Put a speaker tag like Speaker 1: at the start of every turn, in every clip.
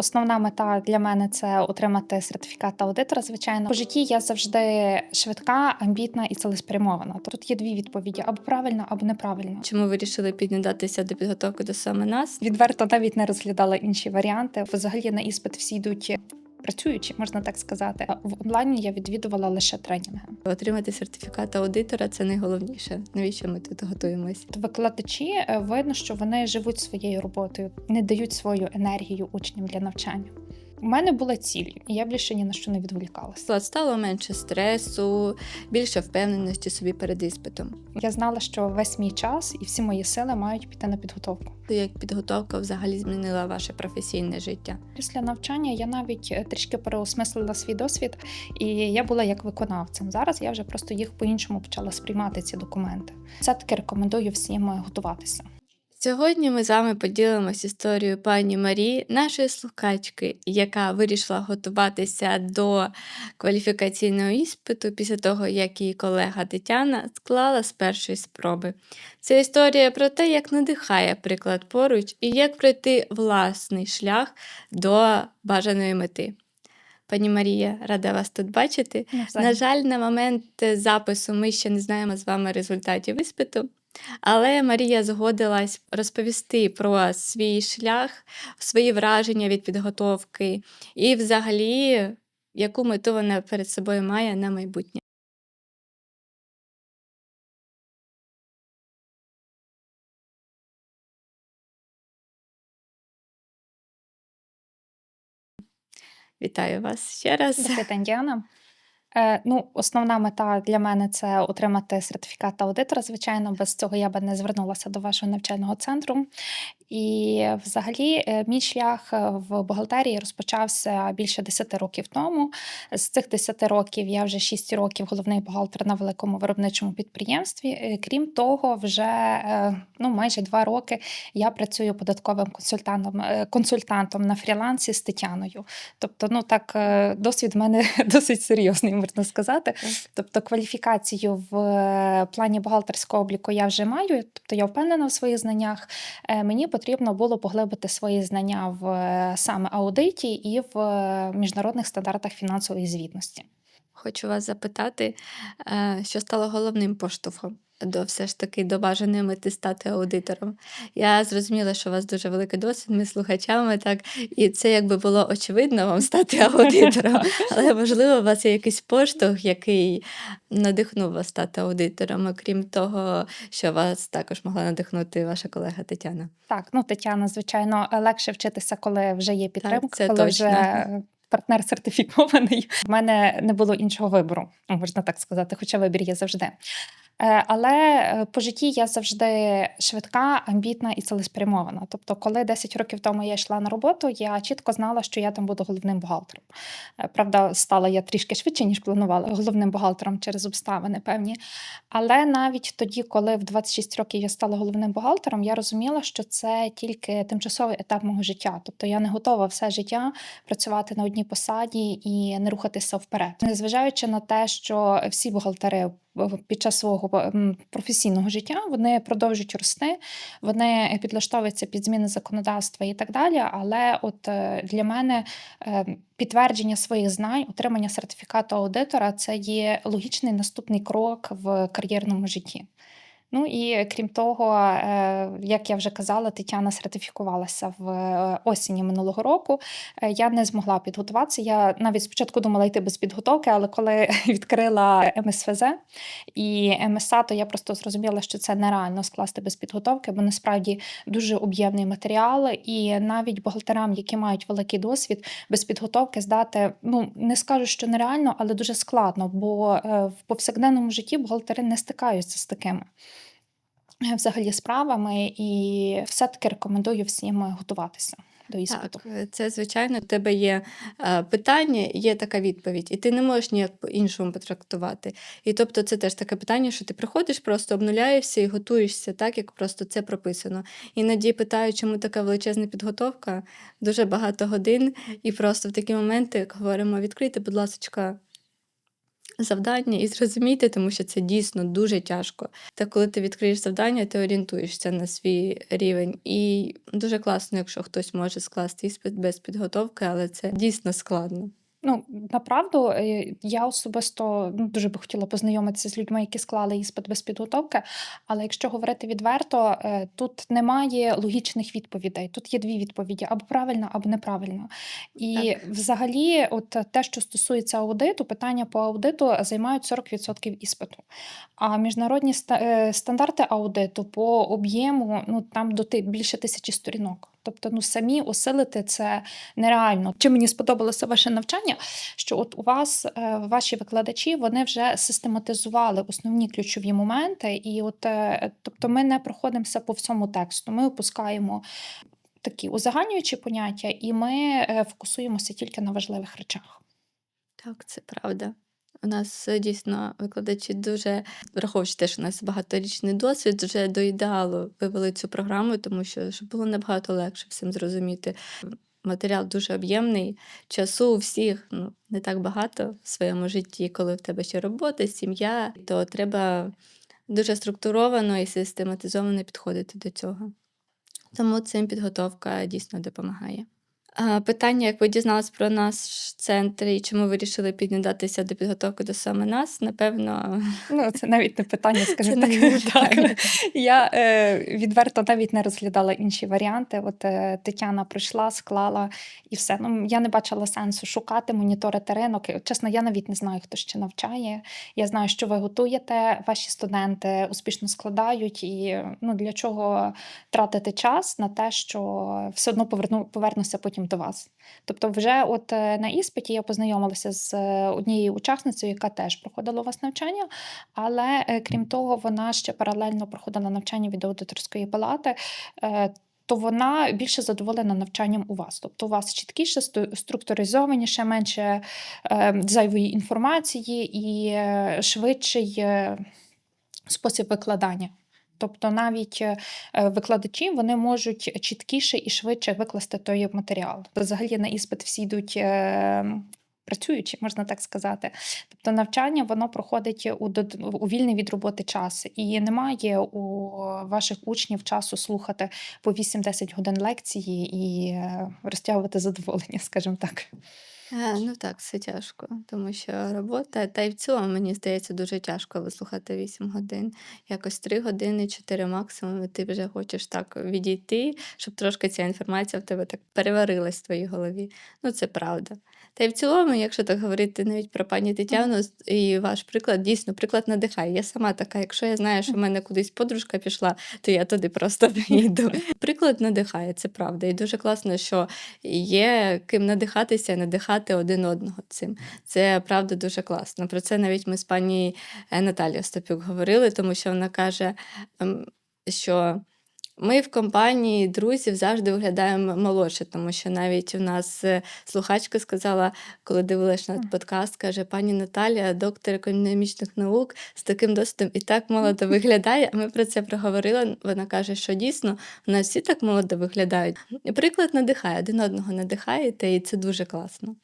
Speaker 1: Основна мета для мене це отримати сертифікат аудитора. Звичайно, по житті я завжди швидка, амбітна і цілеспрямована. Тут є дві відповіді: або правильно, або неправильно.
Speaker 2: Чому вирішили піднятися до підготовки до саме нас?
Speaker 1: Відверто навіть не розглядала інші варіанти. Взагалі на іспит всі йдуть працюючи, можна так сказати. В онлайні я відвідувала лише тренінги.
Speaker 2: Отримати сертифікат аудитора це найголовніше. Навіщо ми тут готуємось?
Speaker 1: Викладачі е, видно, що вони живуть своєю роботою, не дають свою енергію учням для навчання. У мене була ціль, і я більше ні на що не відволікалася.
Speaker 2: Стало менше стресу, більше впевненості собі перед іспитом.
Speaker 1: Я знала, що весь мій час і всі мої сили мають піти на підготовку.
Speaker 2: Як підготовка взагалі змінила ваше професійне життя?
Speaker 1: Після навчання я навіть е, трішки переосмислила свій досвід, і я була як виконавцем. Зараз я вже просто їх по-іншому почала сприймати ці документи. Все таки рекомендую всім готуватися.
Speaker 2: Сьогодні ми з вами поділимось історією пані Марії, нашої слухачки, яка вирішила готуватися до кваліфікаційного іспиту після того, як її колега Тетяна склала з першої спроби. Це історія про те, як надихає приклад поруч і як пройти власний шлях до бажаної мети. Пані Марія, рада вас тут бачити. На жаль, на момент запису ми ще не знаємо з вами результатів іспиту. Але Марія згодилась розповісти про свій шлях, свої враження від підготовки і, взагалі, яку мету вона перед собою має на майбутнє. Вітаю вас ще раз.
Speaker 1: Добрий день, Діана. Е, ну, основна мета для мене це отримати сертифікат аудитора. Звичайно, без цього я би не звернулася до вашого навчального центру. І, взагалі, е, мій шлях е, в бухгалтерії розпочався більше 10 років тому. З цих 10 років я вже 6 років головний бухгалтер на великому виробничому підприємстві. Е, Крім того, вже ну, майже 2 роки я працюю податковим консультантом, консультантом на фрілансі з Тетяною. Тобто, ну так, досвід в мене досить серйозний, можна сказати. Тобто, кваліфікацію в е, плані бухгалтерського обліку я вже маю, тобто я впевнена в своїх знаннях. Е, Мені потрібно було поглибити свої знання в е, саме аудиті і в міжнародних стандартах фінансової звітності.
Speaker 2: Хочу вас запитати, що стало головним поштовхом до все ж таки до бажаної мети стати аудитором. Я зрозуміла, що у вас дуже великий досвід, ми слухачами, так, і це якби було очевидно вам стати аудитором, але можливо, у вас є якийсь поштовх, який надихнув вас стати аудитором, окрім того, що вас також могла надихнути ваша колега Тетяна.
Speaker 1: Так, ну Тетяна, звичайно, легше вчитися, коли вже є підтримка,
Speaker 2: це
Speaker 1: коли
Speaker 2: точно.
Speaker 1: вже партнер сертифікований. В мене не було іншого вибору, можна так сказати, хоча вибір є завжди. Е, Але е, по житті я завжди швидка, амбітна і цілеспрямована. Тобто, коли 10 років тому я йшла на роботу, я чітко знала, що я там буду головним бухгалтером. Е, Правда, стала я трішки швидше, ніж планувала головним бухгалтером через обставини певні. Але навіть тоді, коли в 26 років я стала головним бухгалтером, я розуміла, що це тільки тимчасовий етап мого життя. Тобто я не готова все життя працювати на одній посаді і не рухатися вперед. Незважаючи на те, що всі бухгалтери під час свого професійного життя вони продовжують рости, вони підлаштовуються під зміни законодавства і так далі. Але от е, для мене е, підтвердження своїх знань, отримання сертифікату аудитора це є логічний наступний крок в кар'єрному житті. Ну і крім того, е, як я вже казала, Тетяна сертифікувалася в е, осені минулого року. Е, Я не змогла підготуватися. Я навіть спочатку думала йти без підготовки, але коли відкрила МСФЗ і МСА, то я просто зрозуміла, що це нереально скласти без підготовки, бо насправді дуже об'ємний матеріал, і навіть бухгалтерам, які мають великий досвід, без підготовки здати, ну не скажу, що нереально, але дуже складно, бо в повсякденному житті бухгалтери не стикаються з такими. Взагалі справами, і все-таки рекомендую всім готуватися до іспиту.
Speaker 2: Так, е, це звичайно, у тебе є е, питання, є така відповідь, і ти не можеш ніяк по-іншому потрактувати. І тобто це теж таке питання, що ти приходиш, просто обнуляєшся і готуєшся так, як просто це прописано. Іноді питаю, чому така величезна підготовка, дуже багато годин, і просто в такі моменти говоримо: відкрийте, будь ласка, завдання і зрозуміти, тому що це дійсно дуже тяжко. Та коли ти відкриєш завдання, ти орієнтуєшся на свій рівень. І дуже класно, якщо хтось може скласти іспит без підготовки, але це дійсно складно.
Speaker 1: Ну, направду, е, я особисто ну, дуже би хотіла познайомитися з людьми, які склали іспит без підготовки. Але якщо говорити відверто, е, тут немає логічних відповідей. Тут є дві відповіді: або правильно, або неправильно. І
Speaker 2: Так.
Speaker 1: взагалі, от те, що стосується аудиту, питання по аудиту займають 40% іспиту. А міжнародні ста- е, стандарти аудиту по об'єму ну там до ти- більше тисячі сторінок. Тобто, ну самі осилити це нереально. Чим мені сподобалося ваше навчання, що от у вас е, ваші викладачі вони вже систематизували основні ключові моменти, і от е, тобто ми не проходимося по всьому тексту. Ми опускаємо такі узагальнюючі поняття, і ми е, фокусуємося тільки на важливих речах.
Speaker 2: Так, це правда. У нас е, дійсно викладачі дуже, враховуючи те, що у нас багаторічний досвід, вже до ідеалу вивели цю програму, тому що щоб було набагато легше всім зрозуміти. Матеріал дуже об'ємний, часу у всіх ну, не так багато в своєму житті, коли в тебе ще робота, сім'я, то треба дуже структуровано і систематизовано підходити до цього. Тому цим підготовка дійсно допомагає. Питання, як ви дізналися про наш центр і чому вирішили піднятися до підготовки до саме нас, напевно,
Speaker 1: Ну, це навіть не питання,
Speaker 2: це
Speaker 1: скажімо так.
Speaker 2: не
Speaker 1: так. Я е, відверто навіть не розглядала інші варіанти. От е, Тетяна прийшла, склала і все. Ну, я не бачила сенсу шукати, моніторити ринок. Чесно, я навіть не знаю, хто ще навчає. Я знаю, що ви готуєте, ваші студенти успішно складають, і ну, для чого тратити час на те, що все одно поверну, повернуся потім до вас. Тобто, вже от е, на іспиті я познайомилася з е, однією учасницею, яка теж проходила у вас навчання, але е, крім того, вона ще паралельно проходила навчання від аудиторської палати. То вона більше задоволена навчанням у вас. Тобто у вас чіткіше, структуризованіше, менше е, зайвої інформації і швидший спосіб викладання. Тобто навіть е, е, викладачі вони можуть чіткіше і швидше викласти той матеріал. Взагалі на іспит всі йдуть е, працюючи, можна так сказати. Тобто навчання воно проходить у, у вільний від роботи час, і немає у ваших учнів часу слухати по 8-10 годин лекції і розтягувати задоволення, скажімо так.
Speaker 2: Е, Ну так, це тяжко, тому що робота, та й в цілому, мені здається, дуже тяжко вислухати 8 годин. Якось 3 години, 4 максимум, і ти вже хочеш так відійти, щоб трошки ця інформація в тебе так переварилась в твоїй голові. Ну, це правда. Та й в цілому, якщо так говорити навіть про пані Тетяну і ваш приклад, дійсно, приклад надихає. Я сама така, якщо я знаю, що в мене кудись подружка пішла, то я туди просто не йду. Приклад надихає, це правда. І дуже класно, що є ким надихатися і надихати один одного цим. Це правда дуже класно. Про це навіть ми з пані е, Наталією Стопюк говорили, тому що вона каже, ем, що. Ми в компанії друзів завжди виглядаємо молодше, тому що навіть у нас е, слухачка сказала, коли дивилась на подкаст, каже, пані Наталія, доктор економічних наук з таким досвідом і так молодо виглядає. Ми про це проговорили. Вона каже, що дійсно у нас всі так молодо виглядають. Приклад надихає, один одного надихаєте, і це дуже класно.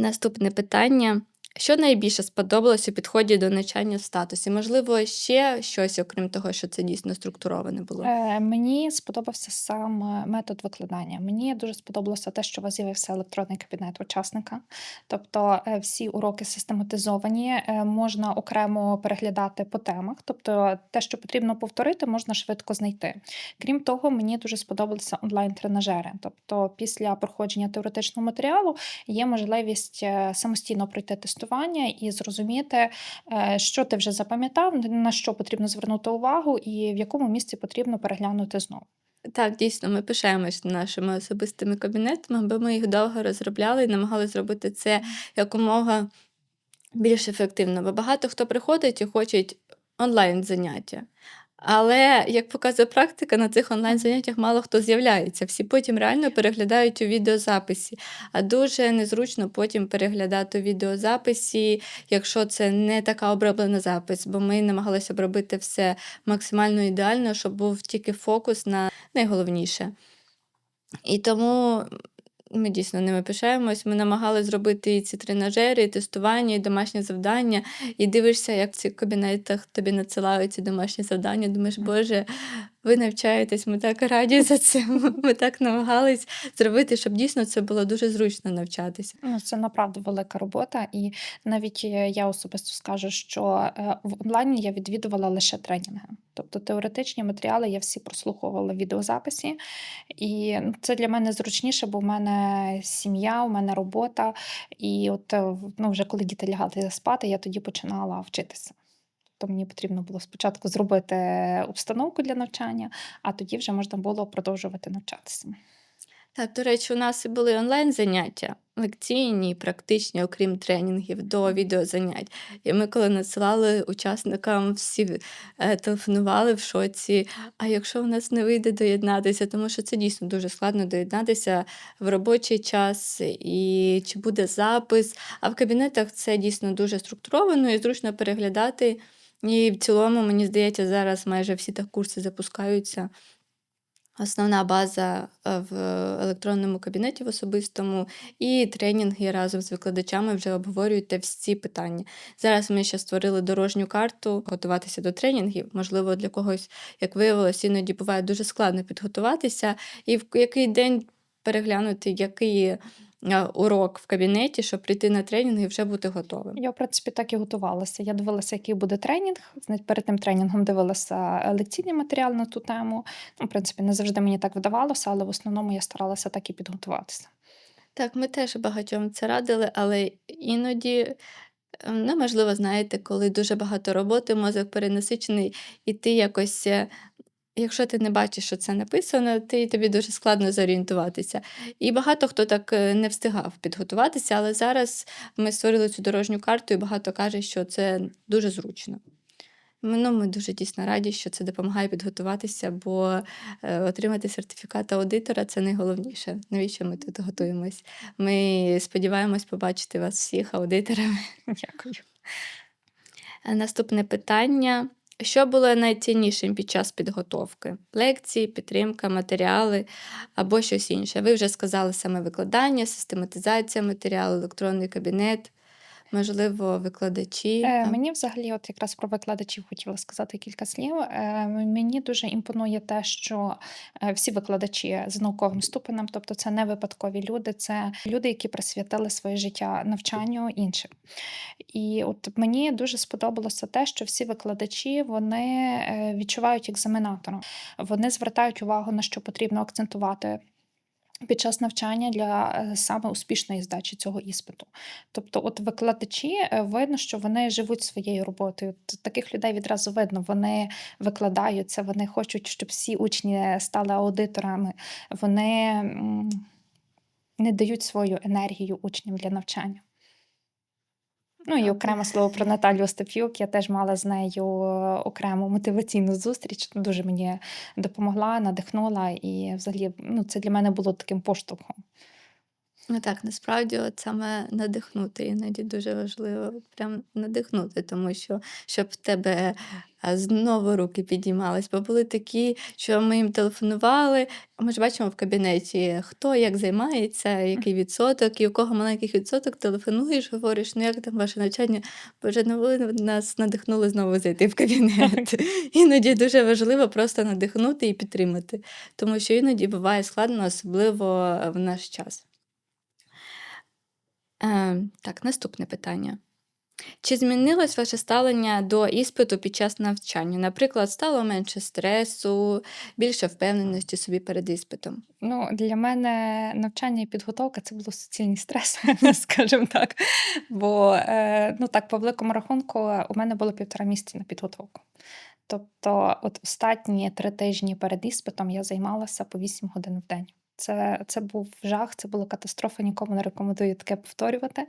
Speaker 2: Наступне питання. Що найбільше сподобалось у підході до навчання в статусі? Можливо, ще щось, окрім того, що це дійсно структуроване було?
Speaker 1: Е, Мені сподобався сам е, метод викладання. Мені дуже сподобалося те, що у вас з'явився електронний кабінет учасника. Тобто е, всі уроки систематизовані, е, можна окремо переглядати по темах. Тобто те, що потрібно повторити, можна швидко знайти. Крім того, мені дуже сподобалися онлайн-тренажери. Тобто, після проходження теоретичного матеріалу є можливість самостійно пройти тестування і зрозуміти, е, що ти вже запам'ятав, на що потрібно звернути увагу, і в якому місці потрібно переглянути знову.
Speaker 2: Так, дійсно, ми пишаємось нашими особистими кабінетами, бо ми їх довго розробляли і намагалися зробити це якомога більш ефективно. Бо багато хто приходить і хочуть онлайн заняття. Але, як показує практика, на цих онлайн заняттях мало хто з'являється. Всі потім реально переглядають у відеозаписі. А дуже незручно потім переглядати у відеозаписі, якщо це не така оброблена запис, бо ми намагалися обробити все максимально ідеально, щоб був тільки фокус на найголовніше. І тому Ми дійсно ними пишаємось. Ми намагалися зробити і ці тренажери, і тестування, і домашні завдання. І дивишся, як в цих кабінетах тобі надсилають ці домашні завдання. Думаєш, Боже, ви навчаєтесь, ми так раді за це. Ми так намагались зробити, щоб дійсно це було дуже зручно навчатися.
Speaker 1: Ну, це направду велика робота, і навіть е, я особисто скажу, що е, в онлайні я відвідувала лише тренінги. Тобто теоретичні матеріали я всі прослуховувала відеозаписі, і ну, це для мене зручніше, бо в мене сім'я, у мене робота. І от е, ну, вже коли діти лягали спати, я тоді починала вчитися. Тобто мені потрібно було спочатку зробити обстановку для навчання, а тоді вже можна було продовжувати навчатися.
Speaker 2: Так, до речі, у нас і були онлайн заняття, лекційні, практичні, окрім тренінгів, до відеозанять. І ми, коли надсилали учасникам, всі е, телефонували в шоці. А якщо в нас не вийде доєднатися, тому що це дійсно дуже складно доєднатися в робочий час, і чи буде запис. А в кабінетах це дійсно дуже структуровано і зручно переглядати. І в цілому, мені здається, зараз майже всі так курси запускаються. Основна база е, в електронному кабінеті в особистому, і тренінги разом з викладачами вже обговорюєте всі питання. Зараз ми ще створили дорожню карту, готуватися до тренінгів. Можливо, для когось, як виявилось, іноді буває дуже складно підготуватися, і в який день переглянути, який е, урок в кабінеті, щоб прийти на тренінг і вже бути готовим.
Speaker 1: Я, в принципі, так і готувалася. Я дивилася, який буде тренінг. Знаєте, Перед тим тренінгом дивилася е, лекційний матеріал на ту тему. Ну, в принципі, не завжди мені так вдавалося, але в основному я старалася так і підготуватися.
Speaker 2: Так, ми теж багатьом це радили, але іноді, е, ну, можливо, знаєте, коли дуже багато роботи, мозок перенасичений, і ти якось, е, якщо ти не бачиш, що це написано, ти, тобі дуже складно зорієнтуватися. І багато хто так е, не встигав підготуватися, але зараз ми створили цю дорожню карту, і багато каже, що це дуже зручно. Ну, ми дуже дійсно раді, що це допомагає підготуватися, бо е, отримати сертифікат аудитора це найголовніше. Навіщо ми тут готуємось? Ми сподіваємось побачити вас всіх аудиторами.
Speaker 1: Дякую.
Speaker 2: Е, Наступне питання. Що було найціннішим під час підготовки? Лекції, підтримка, матеріали або щось інше? Ви вже сказали саме викладання, систематизація матеріалу, електронний кабінет, можливо, викладачі.
Speaker 1: Е, мені взагалі, от якраз про викладачів хотіла сказати кілька слів. Е, мені дуже імпонує те, що е, всі викладачі з науковим ступенем, тобто це не випадкові люди, це люди, які присвятили своє життя навчанню іншим. І от мені дуже сподобалося те, що всі викладачі вони е, відчувають екзаменатора. Вони звертають увагу на що потрібно акцентувати. Під час навчання для е, саме успішної здачі цього іспиту. Тобто, от викладачі е, видно, що вони живуть своєю роботою. Таких людей відразу видно. Вони викладаються, вони хочуть, щоб всі учні стали аудиторами. Вони не дають свою енергію учням для навчання. Ну і окреме слово про Наталю Остап'юк. Я теж мала з нею е, окрему мотиваційну зустріч. Дуже мені допомогла, надихнула, і взагалі ну, це для мене було таким поштовхом.
Speaker 2: Ну так, насправді, от саме надихнути іноді дуже важливо прям надихнути, тому що щоб в тебе знову руки підіймались, бо були такі, що ми їм телефонували. Ми ж бачимо в кабінеті, хто як займається, який відсоток, і у кого маленький відсоток, телефонуєш, говориш, ну як там ваше навчання? Боже, ну ви нас надихнули знову зайти в кабінет. Іноді дуже важливо просто надихнути і підтримати, тому що іноді буває складно, особливо в наш час. Е, так, наступне питання. Чи змінилось ваше ставлення до іспиту під час навчання? Наприклад, стало менше стресу, більше впевненості собі перед іспитом?
Speaker 1: Ну, для мене навчання і підготовка це було суцільний стрес, скажімо так. Бо е, ну так, по великому рахунку, у мене було півтора місяці на підготовку. Тобто, от останні три тижні перед іспитом я займалася по 8 годин в день. Це, це був жах, це була катастрофа. Нікому не рекомендую таке повторювати,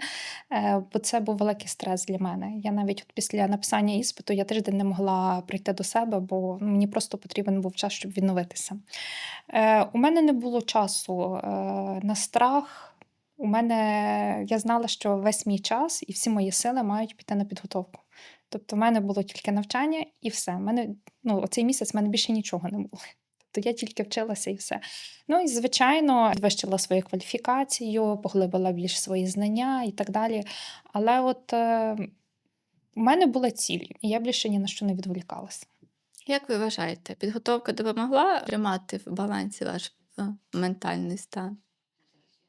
Speaker 1: е, бо це був великий стрес для мене. Я навіть от після написання іспиту я тиждень не могла прийти до себе, бо мені просто потрібен був час, щоб відновитися. Е, у мене не було часу е, на страх. У мене я знала, що весь мій час і всі мої сили мають піти на підготовку. Тобто, в мене було тільки навчання і все. В Мене, ну, оцей місяць в мене більше нічого не було. То я тільки вчилася і все. Ну і звичайно, підвищила свою кваліфікацію, поглибила більш свої знання і так далі. Але от е, у мене була ціль, і я більше ні на що не відволікалася.
Speaker 2: Як ви вважаєте, підготовка допомогла тримати в балансі ваш е, ментальний стан?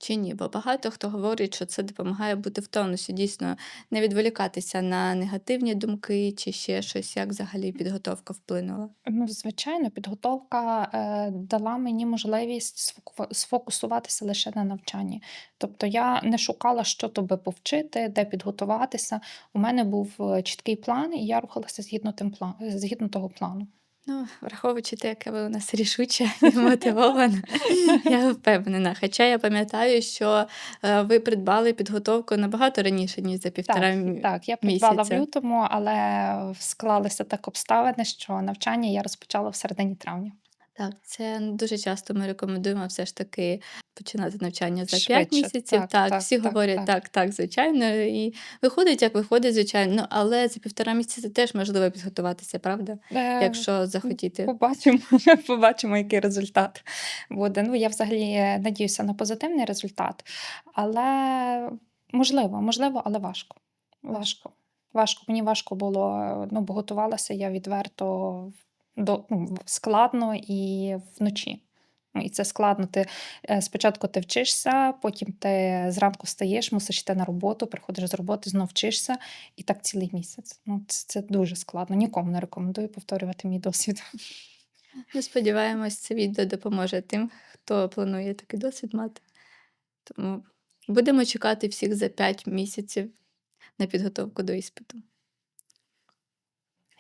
Speaker 2: Чи ні? Бо багато хто говорить, що це допомагає бути в тонусі, дійсно не відволікатися на негативні думки чи ще щось, як взагалі підготовка вплинула.
Speaker 1: Ну, звичайно, підготовка е, дала мені можливість сфокусуватися лише на навчанні. Тобто я не шукала, що тобі повчити, де підготуватися. У мене був е, чіткий план, і я рухалася згідно тим план, згідно того плану.
Speaker 2: Ну, враховуючи те, яке ви у нас рішуче і мотивована, я впевнена. Хоча я пам'ятаю, що е, ви придбали підготовку набагато раніше, ніж за півтора
Speaker 1: Так, так, я придбала в лютому, але склалися так обставини, що навчання я розпочала в середині травня.
Speaker 2: Так, це дуже часто ми рекомендуємо все ж таки починати навчання за 5 місяців.
Speaker 1: Так,
Speaker 2: Так,
Speaker 1: так,
Speaker 2: всі
Speaker 1: так,
Speaker 2: говорять
Speaker 1: так.
Speaker 2: так, так, звичайно. І виходить, як виходить, звичайно. Ну, але за півтора місяця теж можливо підготуватися, правда?
Speaker 1: Е,
Speaker 2: Якщо захотіти.
Speaker 1: Побачимо, побачимо, який результат буде. Ну, я взагалі е, надіюся на позитивний результат, але можливо, можливо, але важко. Важко. Важко. Мені важко було, ну, бо готувалася я відверто до, ну, складно і вночі. І це складно. Ти е, спочатку ти вчишся, потім ти зранку встаєш, мусиш йти на роботу, приходиш з роботи, знов вчишся, і так цілий місяць. Ну, це, це дуже складно. Нікому не рекомендую повторювати мій досвід.
Speaker 2: Ми сподіваємось, це відео допоможе тим, хто планує такий досвід мати. Тому будемо чекати всіх за 5 місяців на підготовку до іспиту.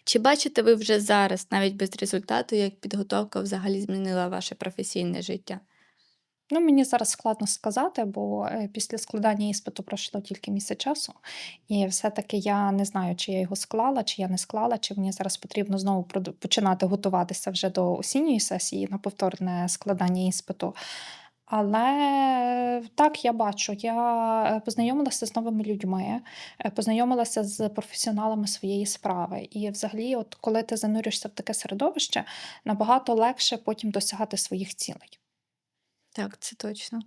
Speaker 2: Чи бачите ви вже зараз, навіть без результату, як підготовка взагалі змінила ваше професійне життя?
Speaker 1: Ну, мені зараз складно сказати, бо е, після складання іспиту пройшло тільки місяць часу, і все-таки я не знаю, чи я його склала, чи я не склала, чи мені зараз потрібно знову починати готуватися вже до осінньої сесії на повторне складання іспиту. Але е, так, я бачу, я е, познайомилася з новими людьми, е, познайомилася з професіоналами своєї справи. І взагалі, от коли ти занурюєшся в таке середовище, набагато легше потім досягати своїх цілей.
Speaker 2: Так, це точно.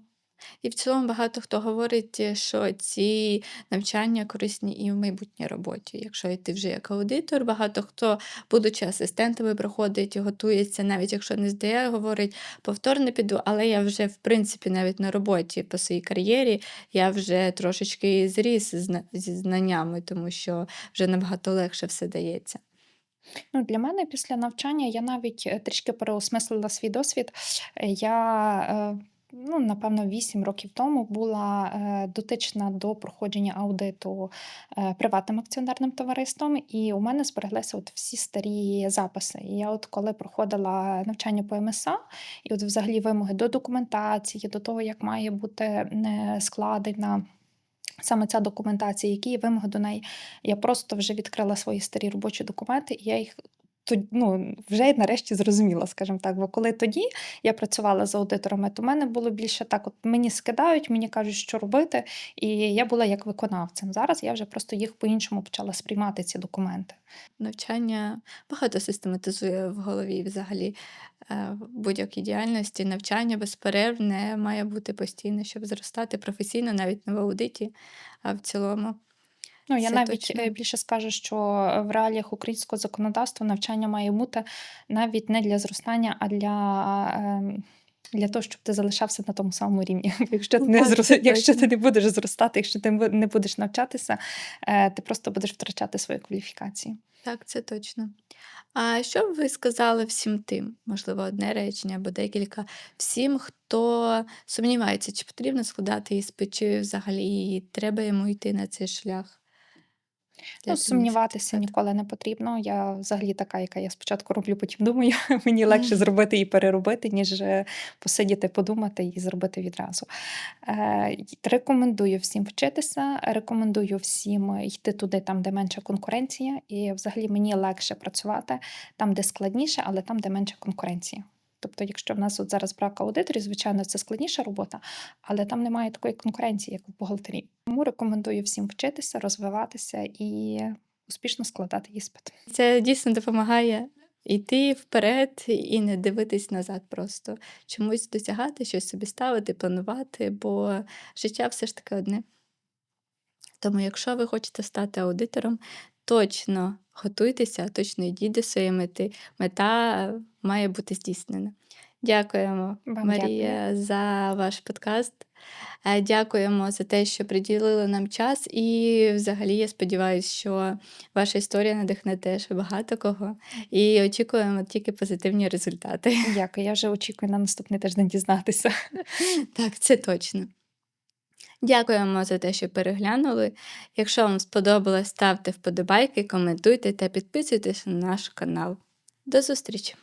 Speaker 2: І в цілому багато хто говорить, е, що ці навчання корисні і в майбутній роботі. Якщо йти вже як аудитор, багато хто, будучи асистентами, проходить, готується, навіть якщо не здає, говорить, повторно піду, але я вже, в принципі, навіть на роботі по своїй кар'єрі, я вже трошечки зріс зі знаннями, тому що вже набагато легше все дається.
Speaker 1: Ну, для мене після навчання я навіть е, трішки переосмислила свій досвід. Е, Я, ну, напевно, 8 років тому була е, дотична до проходження аудиту е, приватним акціонерним товариством, і у мене збереглися от всі старі записи. І я, от коли проходила навчання по МСА, і от взагалі вимоги до документації, до того, як має бути е, складена. Саме ця документація, які вимоги до неї. Я просто вже відкрила свої старі робочі документи, і я їх то- ну, вже нарешті зрозуміла, скажімо так. Бо коли тоді я працювала з аудиторами, то в мене було більше так: от мені скидають, мені кажуть, що робити, і я була як виконавцем. Зараз я вже просто їх по-іншому почала сприймати ці документи.
Speaker 2: Навчання багато систематизує в голові взагалі е, будь-якій діяльності. Навчання безперервне має бути постійно, щоб зростати професійно, навіть не в аудиті, а в цілому.
Speaker 1: Ну, я
Speaker 2: Це
Speaker 1: навіть
Speaker 2: точно.
Speaker 1: е, більше скажу, що в реаліях українського законодавства навчання має бути навіть не для зростання, а для. ем, Для того, щоб ти залишався на тому самому рівні. Якщо ти не зрос... якщо ти не будеш зростати, якщо ти не будеш навчатися, е, ти просто будеш втрачати свою кваліфікацію.
Speaker 2: Так, це точно. А що б ви сказали всім тим, можливо, одне речення або декілька, всім, хто сумнівається, чи потрібно складати іспит, чи взагалі треба йому йти на цей шлях?
Speaker 1: Ну, сумніватися ніколи не потрібно. Я взагалі така, яка я спочатку роблю, потім думаю. Мені легше зробити і переробити, ніж е, посидіти, подумати і зробити відразу. Е, Рекомендую всім вчитися, рекомендую всім йти туди, там, де менша конкуренція, і взагалі мені легше працювати там, де складніше, але там, де менша конкуренція. Тобто, якщо в нас от зараз брак аудиторів, звичайно, це складніша робота, але там немає такої конкуренції, як у бухгалтерії. Тому рекомендую всім вчитися, розвиватися і успішно складати іспит.
Speaker 2: Це дійсно допомагає йти вперед і не дивитись назад просто. Чомусь досягати, щось собі ставити, планувати, бо життя все ж таки одне. Тому, якщо ви хочете стати аудитором, точно готуйтеся, точно йдіть до своєї мети. Мета має бути здійснена. Дякуємо,
Speaker 1: Вам
Speaker 2: Марія, за ваш подкаст. Е, Дякуємо за те, що приділили нам час. І взагалі я сподіваюся, що ваша історія надихне теж багато кого. І очікуємо тільки позитивні результати.
Speaker 1: Дякую. Я вже очікую на наступний тиждень дізнатися.
Speaker 2: Так, це точно. Дякуємо за те, що переглянули. Якщо вам сподобалось, ставте вподобайки, коментуйте та підписуйтесь на наш канал. До зустрічі!